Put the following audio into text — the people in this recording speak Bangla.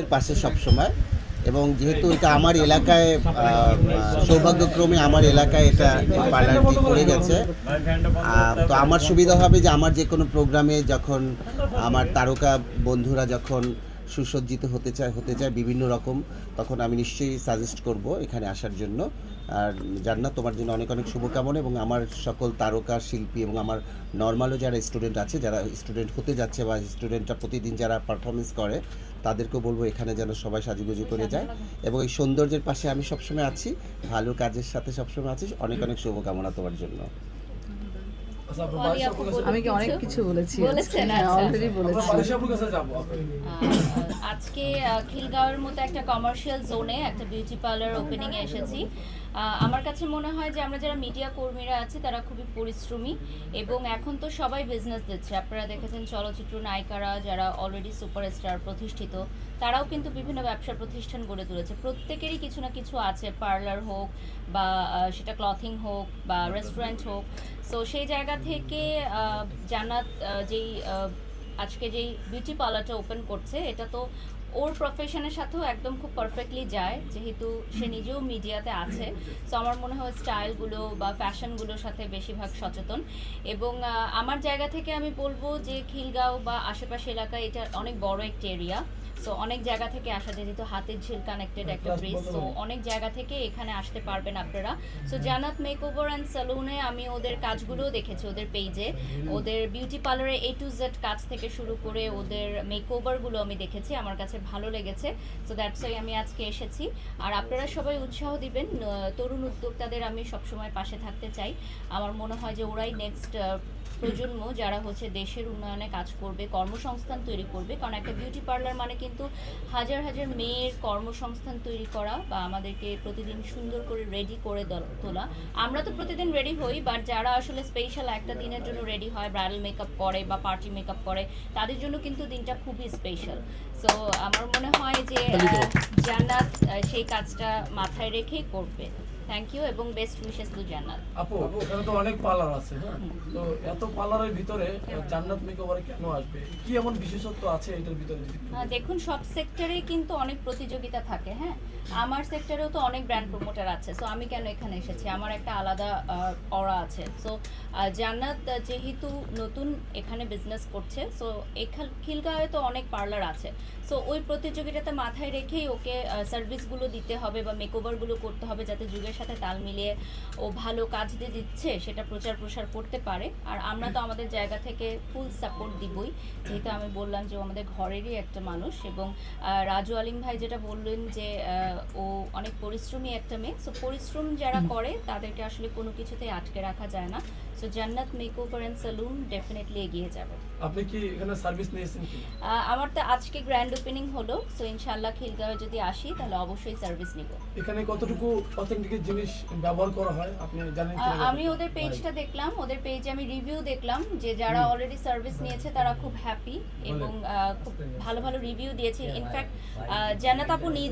এর পাশে সবসময়। এবং যেহেতু এটা আমার এলাকায় সৌভাগ্যক্রমে আমার এলাকায় এটা পার্লারটি করে গেছে। তো আমার সুবিধা হবে যে আমার যে কোনো প্রোগ্রামে যখন আমার তারকা বন্ধুরা যখন সুসজ্জিত হতে চায় হতে চায় বিভিন্ন রকম, তখন আমি নিশ্চয়ই সাজেস্ট করব এখানে আসার জন্য। আর জান্নাত, তোমার জন্য অনেক অনেক শুভকামনা এবং আমার সকল তারকা, শিল্পী এবং আমার নর্মালও যারা স্টুডেন্ট আছে, যারা স্টুডেন্ট হতে যাচ্ছে বা স্টুডেন্টরা প্রতিদিন যারা পারফরমেন্স করে, তাদেরকেও বলব এখানে যেন সবাই সাজুগুজু করে যায় এবং এই সৌন্দর্যের পাশে আমি সবসময় আছি, ভালো কাজের সাথে সবসময় আছি, অনেক অনেক শুভকামনা তোমার জন্য। আমি কি অনেক কিছু? বলেছি বলেছেন, হ্যাঁ আচ্ছা। অলরেডি বলেছি। আজকে আহ, খিলগাঁওয়ের মতো একটা কমার্শিয়াল জোনে একটা বিউটি পার্লার ওপেনিং এ এসেছি আমার কাছে মনে হয় যে আমরা যারা মিডিয়া কর্মীরা আছি তারা খুবই পরিশ্রমী এবং এখন তো সবাই বিজনেস দিচ্ছে। আপনারা দেখেছেন চলচ্চিত্র নায়িকারা যারা অলরেডি সুপারস্টার প্রতিষ্ঠিত তারাও কিন্তু বিভিন্ন ব্যবসা প্রতিষ্ঠান গড়ে তুলেছে। প্রত্যেকেরই কিছু না কিছু আছে পার্লার হোক বা সেটা ক্লথিং হোক বা রেস্টুরেন্ট হোক। সো সেই জায়গা থেকে জানাত জান্নাত যেই আজকে যেই বিউটি পার্লারটা ওপেন করছে, এটা তো ওর প্রফেশনের সাথেও একদম খুব পারফেক্টলি যায় যেহেতু সে নিজেও মিডিয়াতে আছে। সো আমার মনে হয় স্টাইলগুলো বা ফ্যাশনগুলোর সাথে বেশিরভাগ সচেতন। এবং আমার জায়গা থেকে আমি বলব যে খিলগাঁও বা আশেপাশে এলাকায় এটা অনেক বড় একটা এরিয়া সো অনেক জায়গা থেকে আসা যায় যেহেতু হাতের ঝিল কানেক্টেড একটা ব্রিজ সো অনেক জায়গা থেকে এখানে আসতে পারবেন আপনারা। সো জানাত মেক ওভার অ্যান্ড সালুনে আমি ওদের কাজগুলোও দেখেছি ওদের পেজে ওদের বিউটি পার্লারে এ টু জেড কাজ থেকে শুরু করে ওদের মেক ওভারগুলো আমি দেখেছি। আমার কাছে ভালো লেগেছে। সো দ্যাটস ওই আমি আজকে এসেছি। আর আপনারা সবাই উৎসাহ দিবেন। তরুণ উদ্যোক্তাদের আমি সবসময় পাশে থাকতে চাই। আমার মনে হয় যে ওরাই নেক্সট প্রজন্ম যারা হচ্ছে দেশের উন্নয়নে কাজ করবে কর্মসংস্থান তৈরি করবে কারণ একটা বিউটি পার্লার মানে কিন্তু হাজার হাজার মেয়ের কর্মসংস্থান তৈরি করা বা আমাদেরকে প্রতিদিন সুন্দর করে রেডি করে তোলা। আমরা তো প্রতিদিন রেডি হই বাট যারা আসলে স্পেশাল একটা দিনের জন্য রেডি হয় ব্রাইডাল মেকআপ করে বা পার্টি মেকআপ করে তাদের জন্য কিন্তু দিনটা খুবই স্পেশাল সো আমার মনে হয় যে আহ, জান্নাত সেই কাজটা মাথায় রেখেই করবে। থ্যাংক ইউ এবং বেস্ট উইশেস টু জান্নাত। আপু এখানে তো অনেক পার্লার আছে হ্যাঁ? তো এত পার্লারের ভিতরে জান্নাত মেকওভারে কেন আসবে? কি এমন বিশেষত্ব আছে এটার ভিতরে দেখুন সব সেক্টরে কিন্তু অনেক প্রতিযোগিতা থাকে হ্যাঁ? আমার সেক্টরেও তো অনেক ব্র্যান্ড প্রমোটার আছে সো আমি কেন এখানে এসেছি? আমার একটা আলাদা অরা আছে। সো জান্নাত যেহেতু নতুন এখানে বিজনেস করছে সো এখান খিলগাঁওয়ে তো অনেক পার্লার আছে। সো ওই প্রতিযোগিতাতে মাথায় রেখেই ওকে সার্ভিসগুলো দিতে হবে বা মেকওভারগুলো করতে হবে যাতে যুগের সাথে তাল মিলিয়ে ও ভালো কাজ দিয়ে দিচ্ছে সেটা প্রচার প্রসার করতে পারে। আর আমরা তো আমাদের জায়গা থেকে ফুল সাপোর্ট দিবই। যেহেতু আমি বললাম যে ও আমাদের ঘরেরই একটা মানুষ এবং রাজু আলিম ভাই যেটা বললেন যে ও অনেক পরিশ্রমী একটা মেয়ে। সো পরিশ্রম যারা করে তাদেরকে আসলে কোনো কিছুতেই আটকে রাখা যায় না। সো জান্নাত মেকওভার অ্যান্ড সালুন ডেফিনেটলি এগিয়ে যাবে। আপনি কি এখানে সার্ভিস নিয়েছেন কি? আমার তো আজকে গ্র্যান্ড ওপেনিং হলো সো ইনশাল্লাহ খিলগাঁওয়ে যদি আসি তাহলে অবশ্যই সার্ভিস নিব। এখানে কতটুকু অথেন্টিক জিনিস ব্যবহার করা হয় আপনি জানেন কি আমি ওদের পেজটা দেখলাম ওদের পেজে আমি রিভিউ দেখলাম যে যারা অলরেডি সার্ভিস নিয়েছে তারা খুব হ্যাপি এবং খুব ভালো ভালো রিভিউ দিয়েছে। ইনফ্যাক্ট জান্নাত আপু নিজ